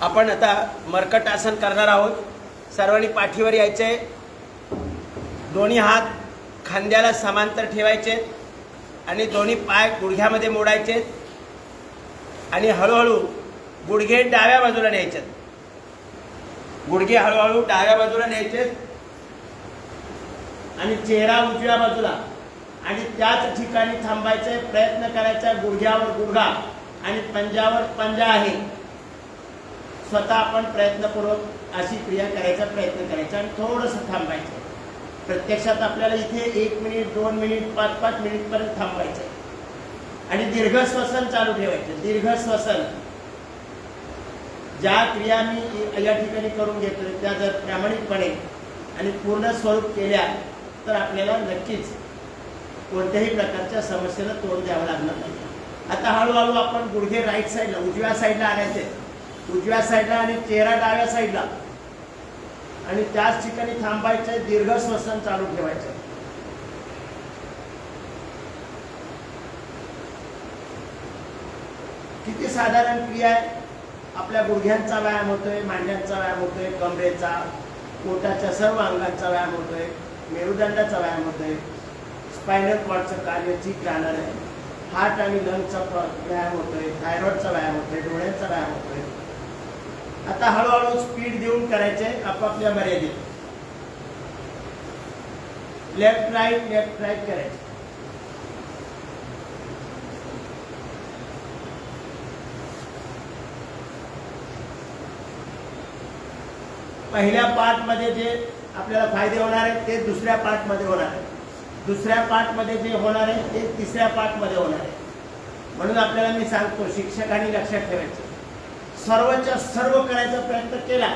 आपण आता मरकट आसन करणार आहोत. सर्वांनी पाठीवर यायचे. दोन्ही हात खांद्याला समांतर ठेवायचे आणि दोन्ही पाय गुडघ्यामध्ये मोडायचे आणि हळूहळू गुडघे डाव्या बाजूला न्यायचे. गुडघे हळूहळू डाव्या बाजूला न्यायचे आणि चेहरा उजव्या बाजूला आणि त्याच ठिकाणी थांबायचे प्रयत्न करायचा. गुडघ्यावर गुडघा आणि पंजावर पंजा आहे. स्वतः आपण प्रयत्नपूर्वक अशी क्रिया करायचा प्रयत्न करायचा आणि थोडंसं थांबायचं. प्रत्यक्षात आपल्याला इथे एक मिनिट दोन मिनिट पाच पाच मिनिटपर्यंत थांबायचं. आणि दीर्घ श्वसन चालू ठेवायचं. दीर्घ श्वसन. ज्या क्रिया मी या ठिकाणी करून घेतोय त्या जर प्रामाणिकपणे आणि पूर्ण स्वरूप केल्या तर आपल्याला नक्कीच कोणत्याही प्रकारच्या समस्येला तोंड द्यावं लागणार नाही. आता हळूहळू आपण गुडघे राईट साईडला उजव्या साईडला आणायचे. उजव्या साईडला आणि चेहरा डाव्या साईडला. आणि त्याच ठिकाणी थांबायचं दीर्घ श्वसन चालू ठेवायचं किती साधारण क्रिया आहे? आपल्या गुडघ्यांचा व्यायाम होतोय मांड्यांचा व्यायाम होतोय कमरेचा पोटाच्या सर्व अंगांचा व्यायाम होतोय मेरुदंडाचा व्यायाम होतोय. स्पायनल कॉर्डचं कार्य ठीक राहणार आहे. हार्ट आणि लंगचा व्यायाम होतोय थायरॉइडचा व्यायाम होतोय डोळ्यांचा व्यायाम होतोय. आता हळूहळू स्पीड देऊन करायचे आपापल्या मर्यादेत. लेफ्ट राईट लेफ्ट राईट करायचे. पहिल्या पार्टमध्ये जे आपल्याला फायदे होणार आहेत ते दुसऱ्या पार्टमध्ये होणार आहे दुसऱ्या पार्टमध्ये जे होणार आहे ते तिसऱ्या पार्टमध्ये होणार आहे. म्हणून आपल्याला मी सांगतो शिक्षकांनी लक्षात ठेवायचं. सर्वच्या सर्व करायचा प्रयत्न केला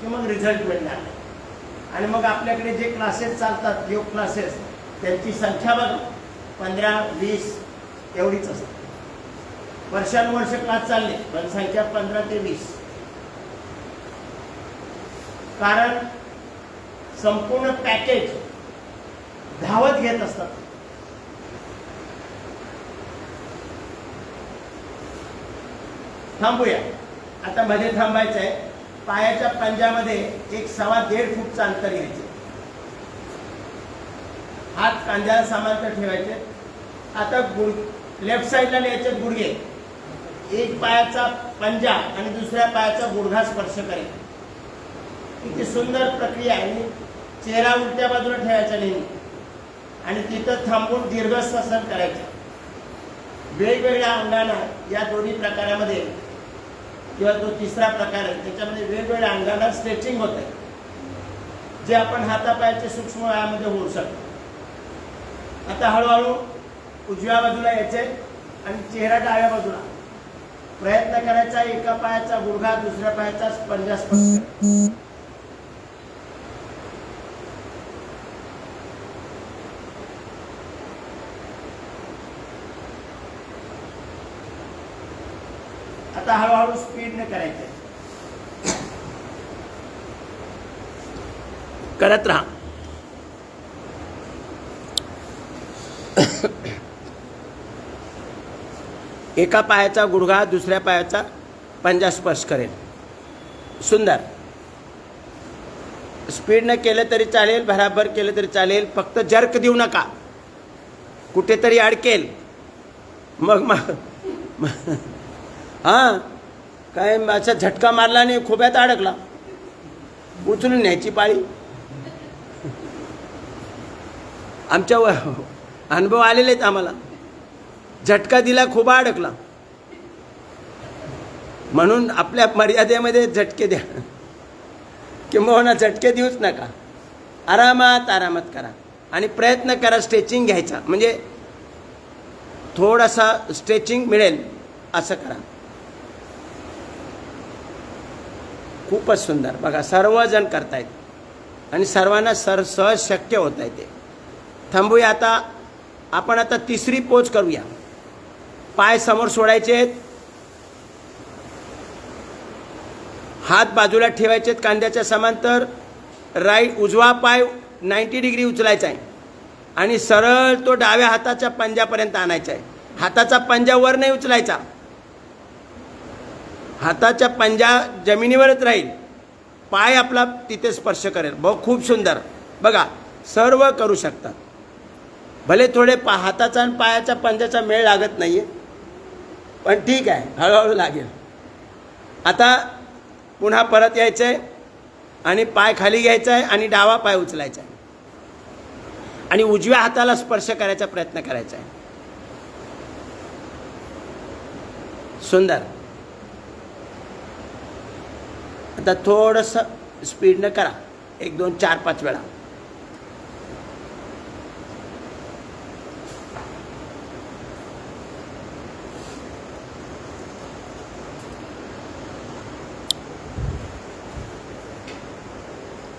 की मग रिझल्ट मिळणार नाही. आणि मग आपल्याकडे जे क्लासेस चालतात योग क्लासेस त्यांची संख्या बघा. पंधरा वीस एवढीच असते. वर्षानुवर्ष क्लास चालले पण संख्या पंधरा ते वीस. कारण संपूर्ण पॅकेज धावत घेत असतात. थांबूया. आता मध्ये थांबायचं आहे पायाच्या पंजामध्ये एक सव्वा दीड फूटचं अंतर घ्यायचे हात कांद्याला समांतर ठेवायचे. आता गुड लेफ्ट साईडला न्यायचे गुडघे. एक पायाचा पंजा आणि दुसऱ्या पायाचा गुडघा स्पर्श करेल. किती सुंदर प्रक्रिया आहे. आणि चेहरा उलट्या बाजूला ठेवायचा नेहमी. आणि तिथं थांबून दीर्घ श्वसन करायचं. वेगवेगळ्या अंगांना या दोन्ही प्रकारामध्ये किंवा तो तिसरा प्रकार आहे त्याच्यामध्ये वेगवेगळ्या अंगाला स्ट्रेचिंग होत आहे. जे आपण हातापायाचे सूक्ष्म व्यायामध्ये होऊ शकतो. आता हळूहळू उजव्या बाजूला यायचे आणि चेहरा डाव्या बाजूला. प्रयत्न करायचा एका पायाचा गुडघा दुसऱ्या पायाचा पंजा स्पर्श आता हळूहळू स्पीडने करायचं करत राहा. एका पायाचा गुडघा दुसऱ्या पायाचा पंजा स्पर्श करेल. सुंदर. स्पीडनं केलं तरी चालेल भराभर केलं तरी चालेल फक्त जर्क देऊ नका. कुठेतरी अडकेल. मग मग हां? काय असा झटका मारला आणि खोब्यात अडकला? उचलून न्यायची पाळी? आमच्या अनुभव आलेले आहेत आम्हाला. झटका दिला खोबा अडकला. म्हणून आपल्या मर्यादेमध्ये झटके द्या. किंबहुना झटके देऊच नका. आरामात आरामात करा. आणि प्रयत्न करा स्ट्रेचिंग घ्यायचा. म्हणजे थोडासा स्ट्रेचिंग मिळेल. असं करा. खूपच सुंदर. बघा सर्वजण करतायत. आणि सर्वांना सर सहज शक्य होत आहे ते. थांबूया आता. आपण आता तिसरी पोच करूया. पाय समोर सोडायचे आहेत. हात बाजूला ठेवायचे आहेत कांद्याच्या समांतर. राईट उजवा पाय नाईंटी डिग्री उचलायचा आहे. आणि सरळ तो डाव्या हाताच्या पंजापर्यंत आणायचा आहे. हाताचा पंजा वर नाही उचलायचा. हाताच्या पंजा जमिनीवरच राहील. पाय आपला तिथे स्पर्श करेल. बहु खूप सुंदर. बघा सर्व करू शकतात. भले थोडे पा हाताचा आणि पायाच्या पंजाचा मेळ लागत नाही आहे पण ठीक आहे हळूहळू लागेल. आता पुन्हा परत यायचं आहे आणि पाय खाली घ्यायचा आहे आणि डावा पाय उचलायचा आहे आणि उजव्या हाताला स्पर्श करायचा प्रयत्न करायचा आहे सुंदर. आता थोडंसं स्पीडनं करा. एक दोन चार पाच वेळा.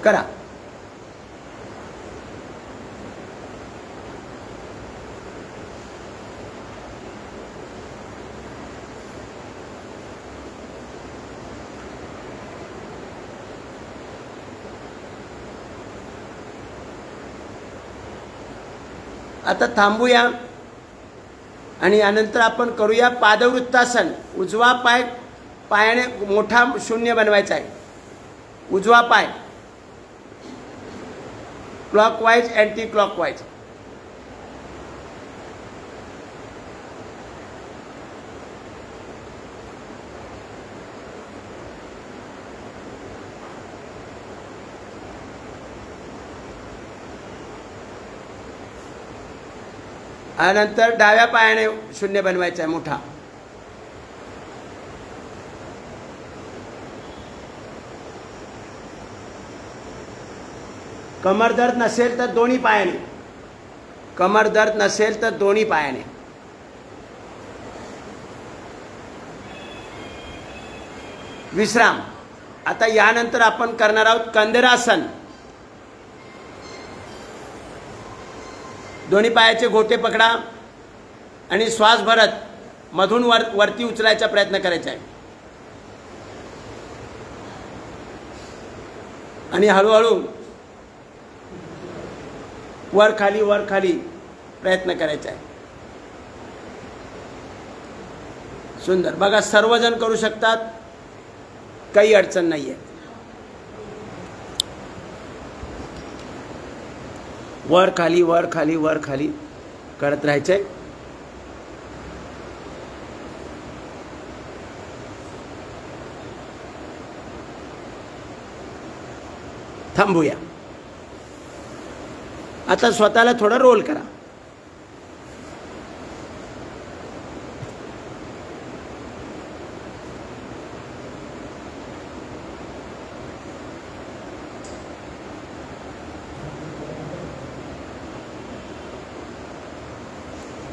करा. आता थांबूया. आणि यानंतर आपण करूया पादवृत्तासन. उजवा पाय पायाने मोठा शून्य बनवायचा आहे. उजवा पाय. क्लॉकवाईज अँटी क्लॉकवाईज नंतर डाव्या पायाने शून्य बनवायचा आहे मोठा. कमर दर्द नसेल तर दोन्ही पायाने. कमर दर्द नसेल तर दोन्ही पायाने. विश्राम. आता यानंतर आपण करणार आहोत कंदरासन. दोन्ही पायाचे घोटे पकडा आणि श्वास भरत मधून वर वरती उचलायचा प्रयत्न करायचा आहे. आणि हळूहळू वर खाली वर खाली प्रयत्न करायचा आहे. सुंदर. बघा सर्वजण करू शकतात काही अडचण नाही आहे वर खाली वर खाली वर खाली करत राहायचंय थांबूया. आता स्वतःला थोडा रोल करा.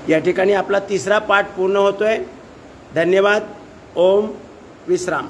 या ठिकाणी आपला तिसरा पाठ पूर्ण होतो आहे धन्यवाद. ओम विश्राम.